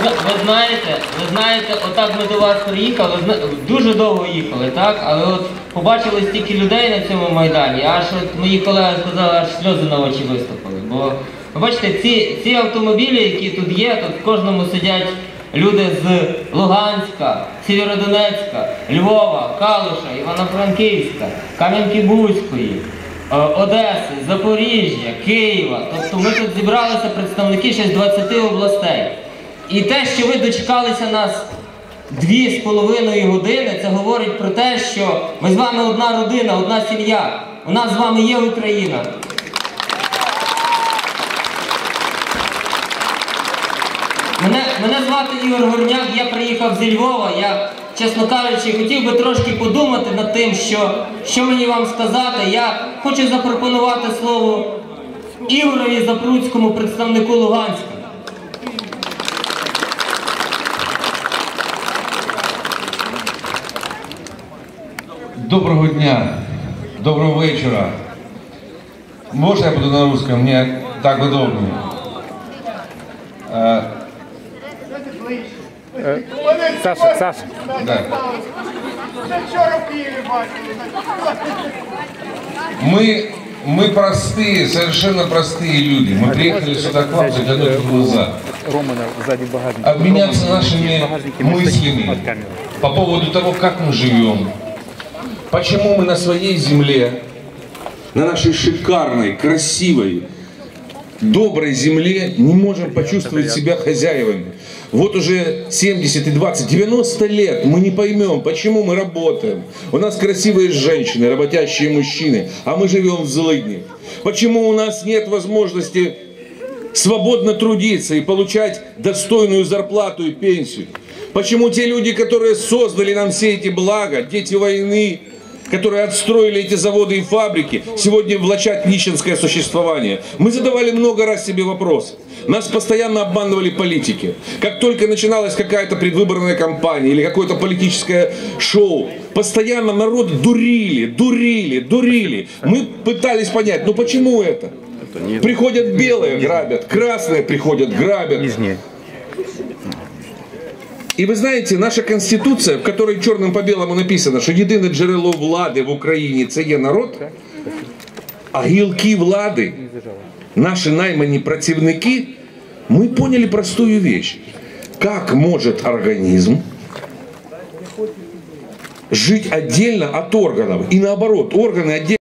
ви знаєте, ви знаєте, отак ми до вас приїхали, дуже довго їхали, так? Але от побачили стільки людей на цьому майдані, аж от мої колеги сказали, аж сльози на очі виступили. Бо ви бачите, ці, ці автомобілі, які тут є, тут в кожному сидять люди з Луганська, Сєвєродонецька, Львова, Калуша, Івано-Франківська, Кам'янки-Бузької. Е, Одеси, Запоріжжя, Києва. Тобто ми тут зібралися представники ще з 20 областей. І те, що ви дочекалися нас дві з половиною години, це говорить про те, що ми з вами одна родина, одна сім'я. У нас з вами є Україна. Мене, мене звати Ігор Горняк, я приїхав зі Львова. Я, чесно кажучи, хотів би трошки подумати над тим, що, що мені вам сказати. Я хочу запропонувати слово Ігорові Запруцькому, представнику Луганська. Доброго дня, доброго вечера. Можно я буду на русском? Мне так удобнее. Саша, Саша. да. Мы, мы простые, совершенно простые люди. Мы приехали сюда к вам заглянуть в глаза. Романа сзади багажник. Обменяться нашими мыслями по поводу того, как мы живем. Почему мы на своей земле, на нашей шикарной, красивой, доброй земле не можем почувствовать себя хозяевами. Вот уже 70 и 20, 90 лет мы не поймем, почему мы работаем. У нас красивые женщины, работящие мужчины, а мы живем в злыдне. Почему у нас нет возможности свободно трудиться и получать достойную зарплату и пенсию? Почему те люди, которые создали нам все эти блага, дети войны, которые отстроили эти заводы и фабрики, сегодня влачат нищенское существование? Мы задавали много раз себе вопрос. Нас постоянно обманывали политики. Как только начиналась какая-то предвыборная кампания или какое-то политическое шоу, постоянно народ дурили, дурили, дурили. Мы пытались понять, ну почему это? Приходят белые, грабят, красные приходят, грабят. Нижние. І ви знаєте, наша конституція, в якій чорним по білому написано, що єдине джерело влади в Україні це є народ, а гілки влади, наші наймані працівники, ми поняли простую вещь. Как может организм жить отдельно от органов? И наоборот, органы отдельно